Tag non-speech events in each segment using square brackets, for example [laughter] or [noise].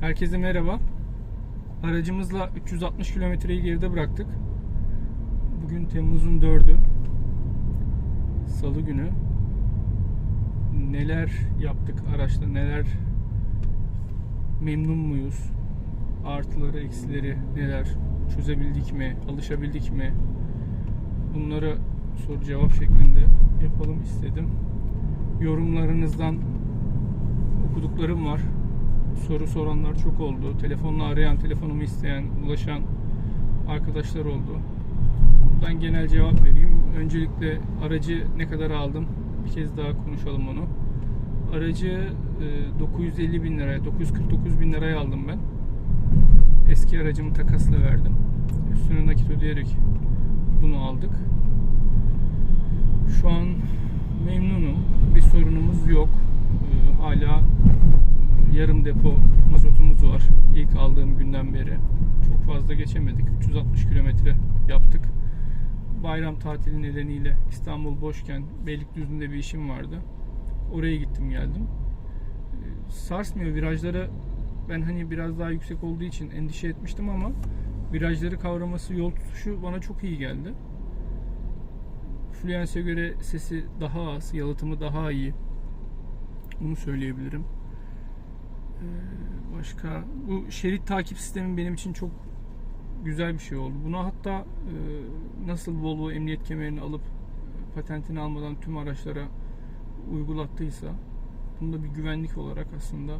Herkese merhaba. Aracımızla 360 kilometreyi geride bıraktık. Bugün Temmuz'un 4'ü. Salı günü. Neler yaptık araçla, neler memnun muyuz? Artıları, eksileri neler? Çözebildik mi? Alışabildik mi? Bunları soru cevap şeklinde yapalım istedim. Yorumlarınızdan okuduklarım var. Soru soranlar çok oldu. Telefonla arayan, telefonumu isteyen, ulaşan arkadaşlar oldu. Ben genel cevap vereyim. Öncelikle aracı ne kadar aldım? Bir kez daha konuşalım onu. Aracı e, 950 bin liraya, 949 bin liraya aldım ben. Eski aracımı takasla verdim. Üstüne nakit ödeyerek bunu aldık. Şu an memnunum. Bir sorunumuz yok. Ee, hala yarım depo mazotumuz var. İlk aldığım günden beri. Çok fazla geçemedik. 360 kilometre yaptık. Bayram tatili nedeniyle İstanbul boşken Beylikdüzü'nde bir işim vardı. Oraya gittim geldim. Ee, Sarsmıyor virajları ben hani biraz daha yüksek olduğu için endişe etmiştim ama virajları kavraması, yol tutuşu bana çok iyi geldi. Fluence'e göre sesi daha az, yalıtımı daha iyi. Bunu söyleyebilirim. Başka bu şerit takip sistemi benim için çok güzel bir şey oldu. Buna hatta e, nasıl Volvo emniyet kemerini alıp e, patentini almadan tüm araçlara uygulattıysa bunda bir güvenlik olarak aslında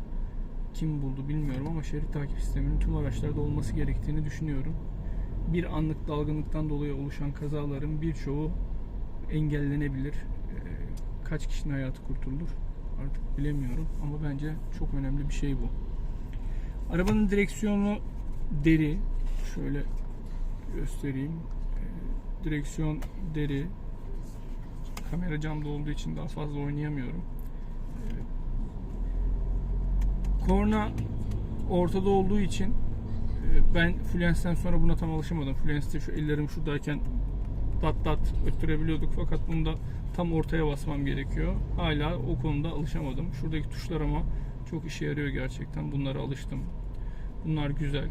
kim buldu bilmiyorum ama şerit takip sisteminin tüm araçlarda olması gerektiğini düşünüyorum. Bir anlık dalgınlıktan dolayı oluşan kazaların birçoğu engellenebilir. Ee, Kaç kişinin hayatı kurtulur artık bilemiyorum ama bence çok önemli bir şey bu. Arabanın direksiyonu deri. Şöyle göstereyim. Ee, Direksiyon deri. Kamera camda olduğu için daha fazla oynayamıyorum. Ee, Korna ortada olduğu için e, ben Fluence'den sonra buna tam alışamadım. Fluence'de şu ellerim şuradayken dat dat öttürebiliyorduk fakat bunda tam ortaya basmam gerekiyor. Hala o konuda alışamadım. Şuradaki tuşlar ama çok işe yarıyor gerçekten. Bunlara alıştım. Bunlar güzel.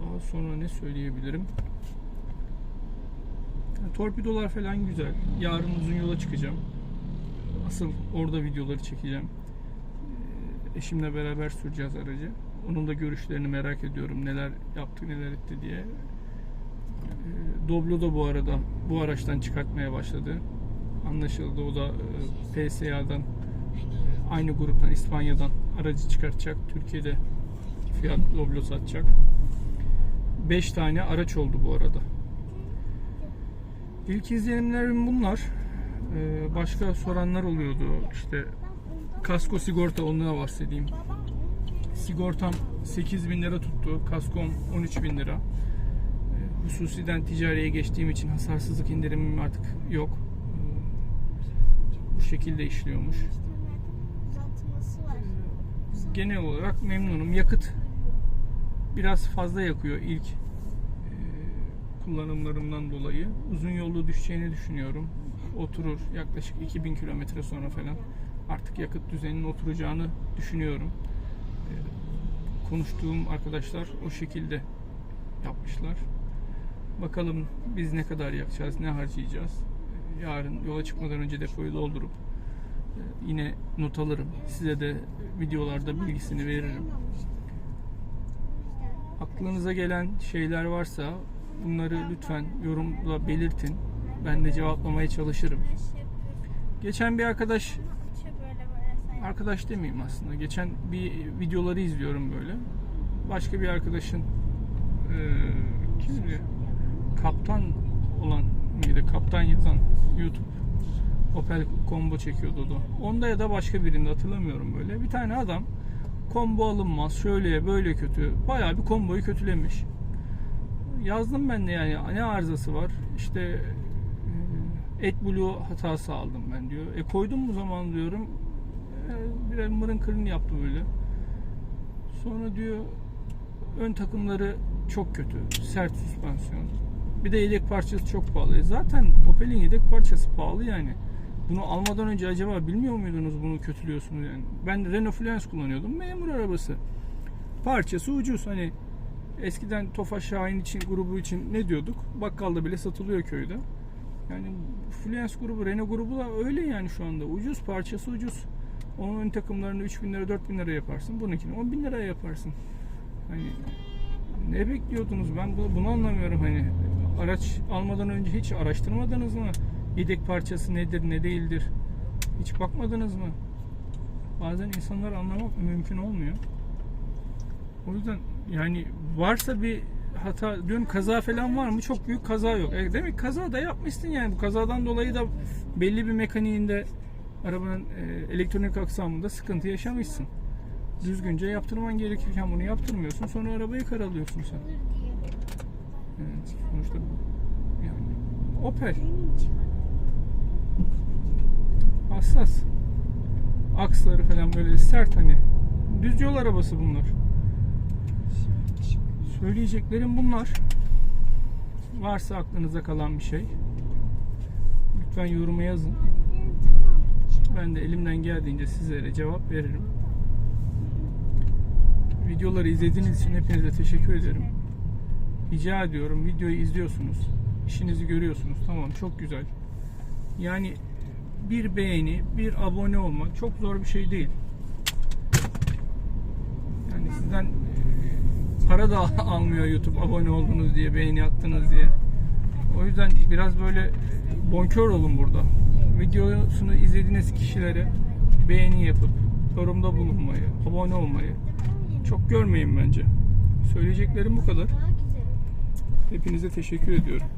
Daha sonra ne söyleyebilirim? Yani torpidolar falan güzel. Yarın uzun yola çıkacağım. Asıl orada videoları çekeceğim. Ee, Eşimle beraber süreceğiz aracı. Onun da görüşlerini merak ediyorum. Neler yaptı, neler etti diye. Ee, Doblo da bu arada bu araçtan çıkartmaya başladı. Anlaşıldı. O da e, PSA'dan aynı gruptan İspanya'dan aracı çıkartacak. Türkiye'de fiyat Doblo satacak. 5 tane araç oldu bu arada. İlk izlenimlerim bunlar. Ee, başka soranlar oluyordu. İşte kasko sigorta ondan bahsedeyim. Sigortam 8 bin lira tuttu. Kaskom 13 bin lira. Ee, Hususiden ticariye geçtiğim için hasarsızlık indirimim artık yok. Ee, Bu şekilde işliyormuş. Genel olarak memnunum. Yakıt biraz fazla yakıyor ilk e, kullanımlarımdan dolayı. Uzun yolda düşeceğini düşünüyorum. Oturur yaklaşık 2000 kilometre sonra falan artık yakıt düzeninin oturacağını düşünüyorum. E, Konuştuğum arkadaşlar o şekilde yapmışlar. Bakalım biz ne kadar yakacağız, ne harcayacağız. E, Yarın yola çıkmadan önce depoyu doldurup yine not alırım. Size de videolarda bilgisini veririm. Aklınıza gelen şeyler varsa bunları lütfen yorumla belirtin. Ben de cevaplamaya çalışırım. Geçen bir arkadaş arkadaş demeyeyim aslında. Geçen bir videoları izliyorum böyle. Başka bir arkadaşın eee kimdi? Kaptan olan mıydı? Kaptan yazan YouTube Opel combo çekiyordu o da. Onda ya da başka birinde hatırlamıyorum böyle. Bir tane adam combo alınmaz, şöyle böyle kötü. Bayağı bir komboyu kötülemiş. Yazdım ben de yani ne arızası var? İşte e, AdBlue hatası aldım ben diyor. E koydum mu zaman diyorum. E, biraz mırın kırın yaptı böyle. Sonra diyor ön takımları çok kötü. Sert süspansiyon. Bir de yedek parçası çok pahalı. E zaten Opel'in yedek parçası pahalı yani. Bunu almadan önce acaba bilmiyor muydunuz bunu kötülüyorsunuz yani? Ben Renault Fluence kullanıyordum. Memur arabası. Parçası ucuz. Hani eskiden Tofaş Şahin için grubu için ne diyorduk? Bakkalda bile satılıyor köyde. Yani Fluence grubu, Renault grubu da öyle yani şu anda. Ucuz, parçası ucuz. Onun ön takımlarını 3000 lira, 4000 lira yaparsın. Bununkini 10 bin liraya yaparsın. Hani ne bekliyordunuz? Ben bu- bunu anlamıyorum hani. Araç almadan önce hiç araştırmadınız mı? Yedek parçası nedir, ne değildir? Hiç bakmadınız mı? Bazen insanlar anlamak mümkün olmuyor. O yüzden yani varsa bir hata diyorum kaza falan var mı? Çok büyük kaza yok. E demek kaza da yapmışsın yani. Bu kazadan dolayı da belli bir mekaniğinde arabanın e, elektronik aksamında sıkıntı yaşamışsın. Düzgünce yaptırman gerekirken bunu yaptırmıyorsun. Sonra arabayı karalıyorsun sen. Evet, sonuçta bu- yani Opel hassas. Aksları falan böyle sert hani. Düz yol arabası bunlar. Söyleyeceklerim bunlar. Varsa aklınıza kalan bir şey. Lütfen yoruma yazın. Ben de elimden geldiğince sizlere cevap veririm. Videoları izlediğiniz için hepinize teşekkür ederim. Rica ediyorum videoyu izliyorsunuz. işinizi görüyorsunuz. Tamam çok güzel. Yani bir beğeni, bir abone olmak çok zor bir şey değil. Yani sizden e, para da [laughs] almıyor YouTube abone oldunuz diye, beğeni attınız diye. O yüzden biraz böyle e, bonkör olun burada. Videosunu izlediğiniz kişilere beğeni yapıp yorumda bulunmayı, abone olmayı çok görmeyin bence. Söyleyeceklerim bu kadar. Hepinize teşekkür ediyorum.